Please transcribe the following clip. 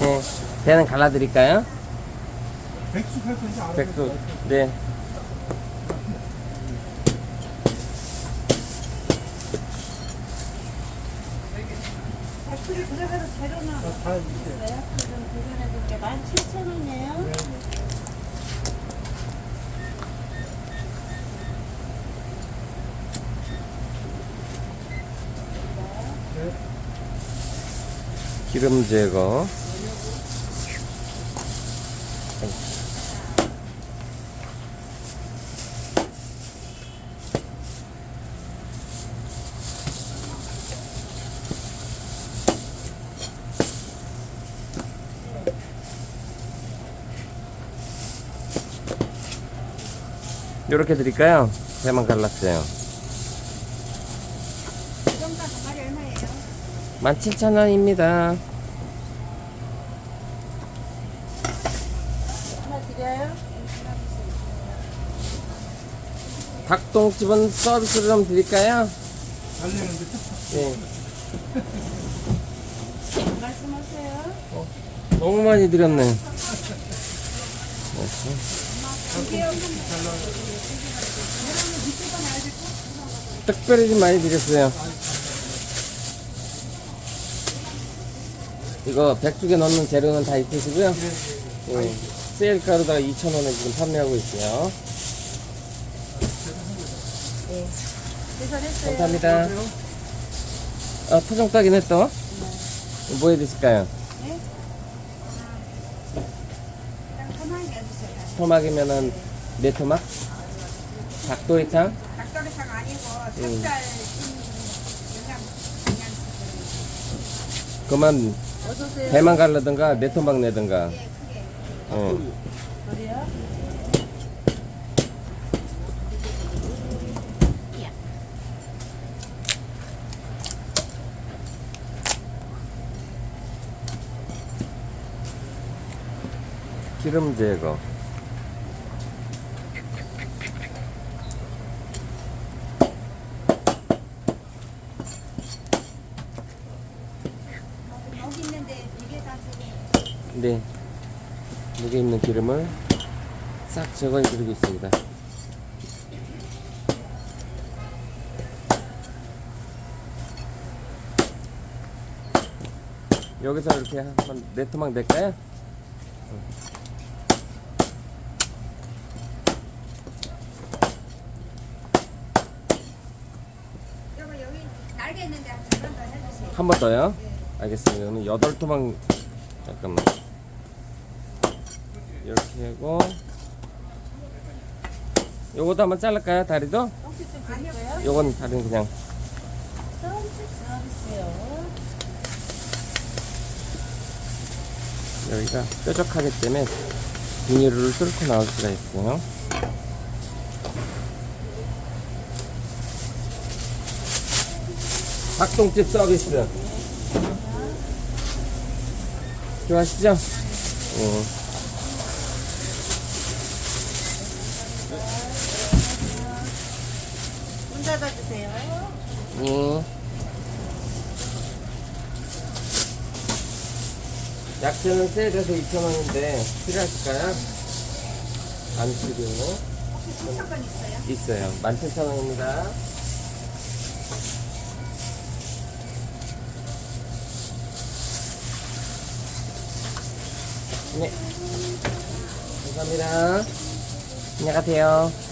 네. 대는 갈라드릴까요? 백숙 할 건지 알아. 백수. 네. 백수를 들어가서 재료는 다. 있어요? 그럼 계산해줄게. 17,000원이에요. 기름 제거. 이렇게 드릴까요? 배만 갈랐어요. 17,000원입니다. 하나 드려요? 닭똥집은 서비스로 좀 드릴까요? 네. 말씀하세요. 너무 많이 드렸네. 특별히 좀 많이 드렸어요. 이거 백숙에 넣는 재료는 다 있으시고요. 예, 세일 가루다가 2,000원에 지금 판매하고 있어요. 계산했어요. 감사합니다. 아, 토종 따긴 또. 뭐해 드실까요? 네? 토막이면은 네 토막? 닭도리탕? 닭도리탕 아니고 음. 닭살 그만. 배만 갈라든가 네 토막 내든가. 어. 기름 제거. 여기 있는데 이게 다 지금 네. 여기 있는 기름을 싹 제거해 드리고 있습니다. 여기서 이렇게 한번 네 토막 낼까요? 한 번 더요? 알겠습니다. 오늘 여덟 토막 잠깐만. 이렇게 하고 요것도 한번 자를까요? 다리도? 요건 다리는 그냥. 여기가 뾰족하기 때문에 비닐을 뚫고 나올 수가 있어요. 닭똥집 서비스. 좋아하시죠? 어. 문 닫아주세요. 예. 약재는 세일해서 2,000원인데 필요하실까요? 안치료 혹시 신청권 있어요? 있어요. 17,000원입니다. 네. 감사합니다. 안녕히 가세요.